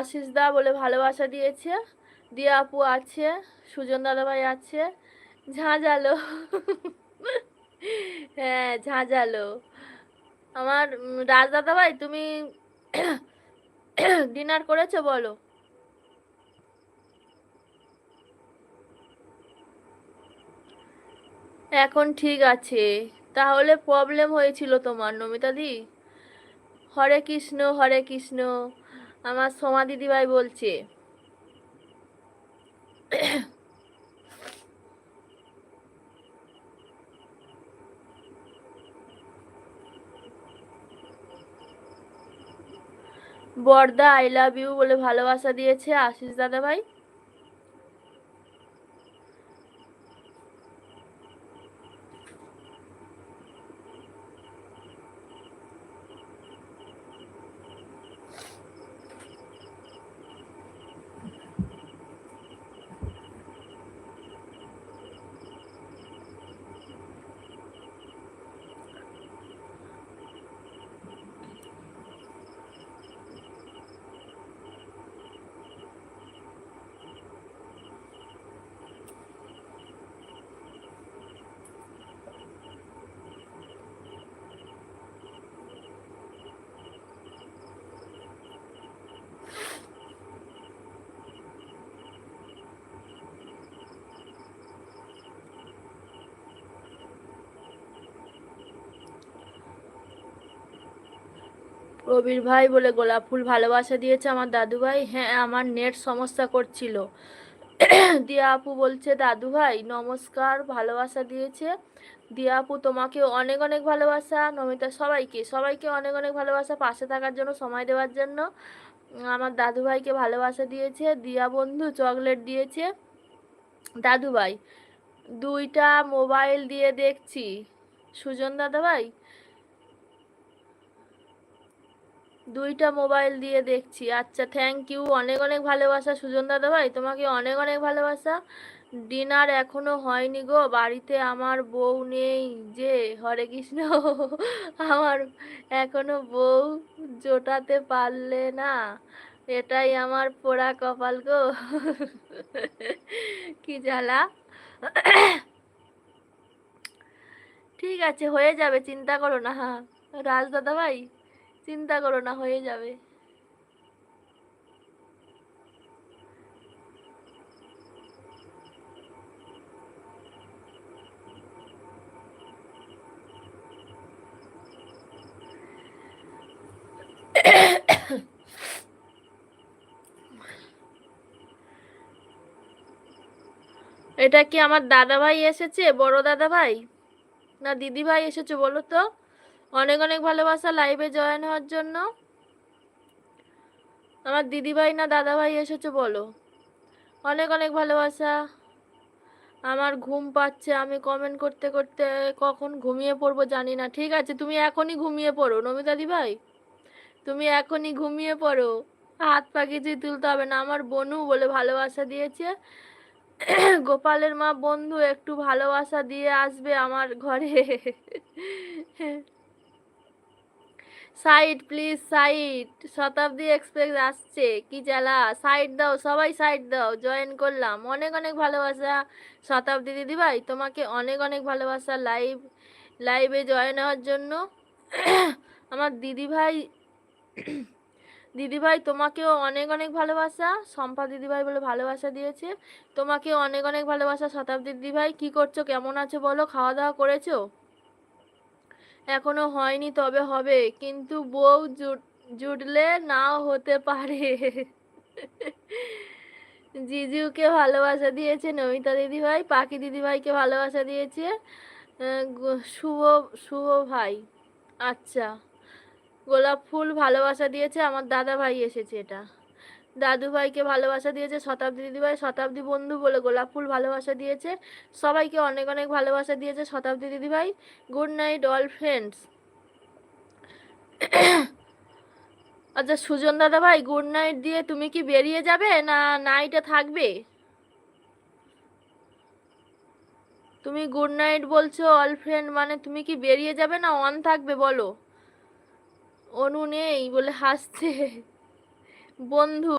আশিস দা বলে ভালোবাসা দিয়েছে। দিয়া আপু আছে, সুজন দাদাভাই আছে। ঝাঁঝালো। হ্যাঁ ঝাঁঝালো। আমার রাজ দাদাভাই, তুমি ডিনার করেছ বলো? এখন ঠিক আছে। তাহলে প্রবলেম হয়েছিল তোমার, নমিতা দি? হরে কৃষ্ণ হরে কৃষ্ণ। আমার সোমা দিদিভাই বলছে। বর্দা আই লাভ ইউ বলে ভালোবাসা দিয়েছে আশিস দাদা ভাই প্রবীর ভাই বলে, গোলাপ ফুল ভালোবাসা দিয়েছে আমার দাদু ভাই হ্যাঁ আমার নেট সমস্যা করছিল। দিয়া আপু বলছে দাদু ভাই নমস্কার, ভালোবাসা দিয়েছে। দিয়া আপু, তোমাকে অনেক অনেক ভালোবাসা। নমিতা, সবাইকে সবাইকে অনেক অনেক ভালোবাসা, পাশে থাকার জন্য, সময় দেওয়ার জন্য। আমার দাদু ভাইকে ভালোবাসা দিয়েছে। দিয়া বন্ধু, চকলেট দিয়েছে। দাদু ভাই দুইটা মোবাইল দিয়ে দেখছি। সুজন দাদা ভাই দুইটা মোবাইল দিয়ে দেখছি। আচ্ছা থ্যাংক ইউ অনেক অনেক ভালোবাসা, সুজন দাদা ভাই তোমাকে অনেক অনেক ভালোবাসা। ডিনার এখনও হয়নি গো। বাড়িতে আমার বউ নেই যে, হরে কৃষ্ণ। আমার এখনও বউ জোটাতে পারলে না। এটাই আমার পোড়া কপাল গো। কি জ্বালা। ঠিক আছে, হয়ে যাবে, চিন্তা করো না। রাজ দাদা ভাই চিন্তা করো না, হয়ে যাবে। এটা কি আমার দাদা ভাই এসেছে, বড় দাদা ভাই না দিদি ভাই এসেছে, বলো তো। অনেক অনেক ভালোবাসা লাইভে জয়েন হওয়ার জন্য। আমার দিদি ভাই না দাদা ভাই এসেছে, বলো। অনেক অনেক ভালোবাসা। আমার ঘুম পাচ্ছে, আমি কমেন্ট করতে করতে কখন ঘুমিয়ে পড়ব জানি না। ঠিক আছে, তুমি এখনই ঘুমিয়ে পড়ো, নমিতা ভাই তুমি এখনই ঘুমিয়ে পড়ো। হাত পা কিছুই তুলতে হবে না। আমার বনু বলে ভালোবাসা দিয়েছে। গোপালের মা বন্ধু, একটু ভালোবাসা দিয়ে আসবে আমার ঘরে। Side please side Shatabdi express আসছে, কি জ্বালা? সাইড দাও, সবাই সাইড দাও, জয়েন করলাম। অনেক অনেক ভালোবাসা। শতাব্দী দিদি ভাই, তোমাকে অনেক অনেক ভালোবাসা লাইভ, লাইভে জয়েন হওয়ার জন্য। আমার দিদি ভাই দিদি ভাই, তোমাকেও অনেক অনেক ভালোবাসা। সম্পা দিদি ভাই বলে ভালোবাসা দিয়েছে। তোমাকে অনেক অনেক ভালোবাসা। শতাব্দী দিদি ভাই, কি করছ? কেমন আছো বলো? খাওয়া দাওয়া করেছ? এখনও হয়নি, তবে হবে। কিন্তু বউ জুট, জুটলে নাও হতে পারে। জিজুকে ভালোবাসা দিয়েছে নমিতা দিদিভাই, পাখি দিদিভাইকে ভালোবাসা দিয়েছে শুভ শুভ ভাই। আচ্ছা গোলাপ ফুল ভালোবাসা দিয়েছে, আমার দাদা ভাই এসেছে এটা। দাদু ভাইকে ভালোবাসা দিয়েছে, শতাব্দী দিদিভাই শতাব্দী বন্ধু বলে গোলাপ ফুল ভালোবাসা দিয়েছে। সবাইকে অনেক অনেক ভালোবাসা দিয়েছে শতাব্দী দিদিভাই। Good night all friends. আচ্ছা সুজন দাদা ভাই গুড নাইট দিয়ে তুমি কি বেরিয়ে যাবে না নাইটে থাকবে? তুমি গুড নাইট বলছো অল ফ্রেন্ড মানে তুমি কি বেরিয়ে যাবে না অন থাকবে বলো? অনু নেই বলে হাসছে। বন্ধু।